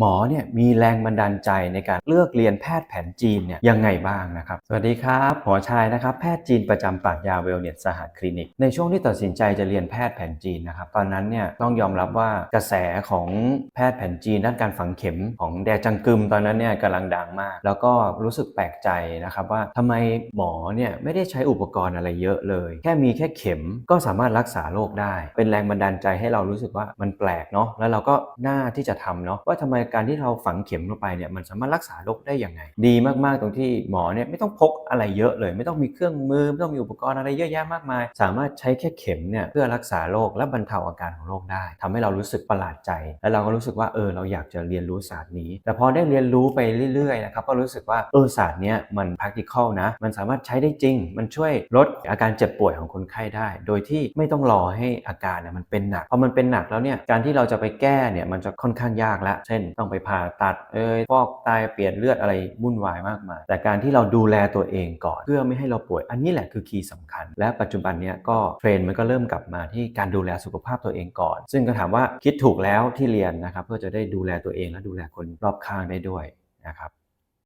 หมอเนี่ยมีแรงบันดาลใจในการเลือกเรียนแพทย์แผนจีนเนี่ยยังไงบ้างนะครับ สวัสดีครับหมอชายนะครับแพทย์จีนประจำปากยาเวลเนสสหัสคลินิก ในช่วงที่ตัดสินใจจะเรียนแพทย์แผนจีนนะครับตอนนั้นเนี่ยต้องยอมรับว่ากระแสของแพทย์แผนจีนด้านการฝังเข็มของแดจังกึมตอนนั้นเนี่ยกำลังดังมาก แล้วก็รู้สึกแปลกใจนะครับว่าทำไมหมอเนี่ยไม่ได้ใช้อุปกรณ์อะไรเยอะเลย แค่มีแค่เข็มก็สามารถรักษาโรคได้ เป็นแรงบันดาลใจให้เรารู้สึกว่ามันแปลกเนาะแล้วเราก็น่าที่จะทำเนาะว่าทำไมการที่เราฝังเข็มลงไปเนี่ยมันสามารถรักษาโรคได้อยังไง ดีมากๆตรงที่หมอเนี่ยไม่ต้องพกอะไรเยอะเลย ไม่ต้องมีเครื่องมือไม่ต้องมีอุปกรณ์อะไรเยอะแยะมากมาย สามารถใช้แค่เข็มเนี่ยเพื่อรักษาโรคและบรรเทาอาการของโรคได้ทำให้เรารู้สึกประหลาดใจ และเราก็รู้สึกว่าเออเราอยากจะเรียนรู้ศาสตร์นี้ แต่พอได้เรียนรู้ไปเรื่อยๆนะครับก็รู้สึกว่าเออศาสตร์เนี้ยมัน practical นะมันสามารถใช้ได้จริง มันช่วยลดอาการเจ็บป่วยของคนไข้ได้ โดยที่ไม่ต้องรอให้อาการเนี่ยมันเป็นหนักพอมันเป็นหนักแล้วเนี่ยการที่เราจะไปแก้เนี่ยมันจะค่อนข้างยากละเช่นต้องไปผ่าตัดเอ้ยฟอกไตเปลี่ยนเลือดอะไรวุ่นวายมากมาย แต่การที่เราดูแลตัวเองก่อนเพื่อไม่ให้เราป่วย อันนี้แหละคือคีย์สำคัญ และปัจจุบันเนี้ยก็เทรนมันก็เริ่มกลับมาที่การดูแลสุขภาพตัวเองก่อน ซึ่งก็ถามว่าคิดถูกแล้วที่เรียนนะครับเพื่อจะได้ดูแลตัวเองและดูแลคนรอบข้างได้ด้วยนะครับ